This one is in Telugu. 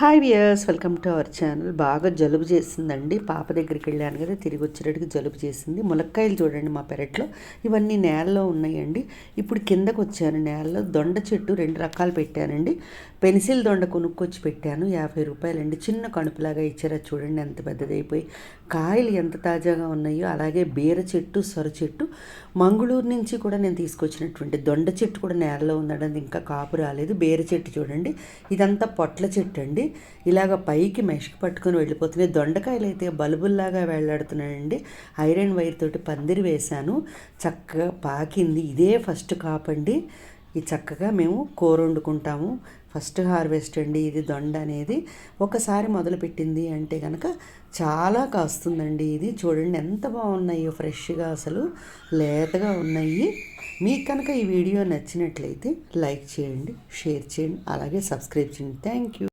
Hi viewers welcome to our channel. బాగా జలుబు చేసిందండి. పాప దగ్గరికి వెళ్ళాను కదా తిరిగి వచ్చేటట్టుకి జలుబు చేసింది. ములక్కాయలు చూడండి మా పెరట్లో. ఇవన్నీ నేలలో ఉన్నాయండి. ఇప్పుడు కిందకు వచ్చాను నేలలో. దొండ చెట్టు రెండు రకాలు పెట్టానండి. పెన్సిల్ దొండ కొనుక్కొచ్చి పెట్టాను. యాభై రూపాయలండి. చిన్న కణుపులాగా ఇచ్చారా. చూడండి ఎంత పెద్దదైపోయి. కాయలు ఎంత తాజాగా ఉన్నాయో అలాగే బీర చెట్టు సొర చెట్టు మంగళూరు నుంచి కూడా నేను తీసుకొచ్చినటువంటి దొండ చెట్టు కూడా నేలలో ఉందండి. ఇంకా కాపు రాలేదు. బేర చెట్టు చూడండి. ఇదంతా పొట్ల చెట్టు అండి ఇలాగ పైకి మెషకి పట్టుకొని వెళ్ళిపోతున్నాయి. దొండకాయలు అయితే బల్బుల్లాగా వేలాడుతున్నాయండి ఐరన్ వైర్ తోటి పందిరి వేశాను. చక్కగా పాకింది. ఇదే ఫస్ట్ కాపండి. ఈ చక్కగా మేము కూర వండుకుంటాము ఫస్ట్ హార్వెస్ట్ అండి ఇది దొండ అనేది. ఒకసారి మొదలుపెట్టింది అంటే కనుక చాలా కాస్తుందండి ఇది. చూడండి ఎంత బాగున్నాయో ఫ్రెష్గా అసలు లేతగా ఉన్నాయి. మీకు కనుక ఈ వీడియో నచ్చినట్లయితే లైక్ చేయండి షేర్ చేయండి అలాగే సబ్స్క్రైబ్ చేయండి. Thank you.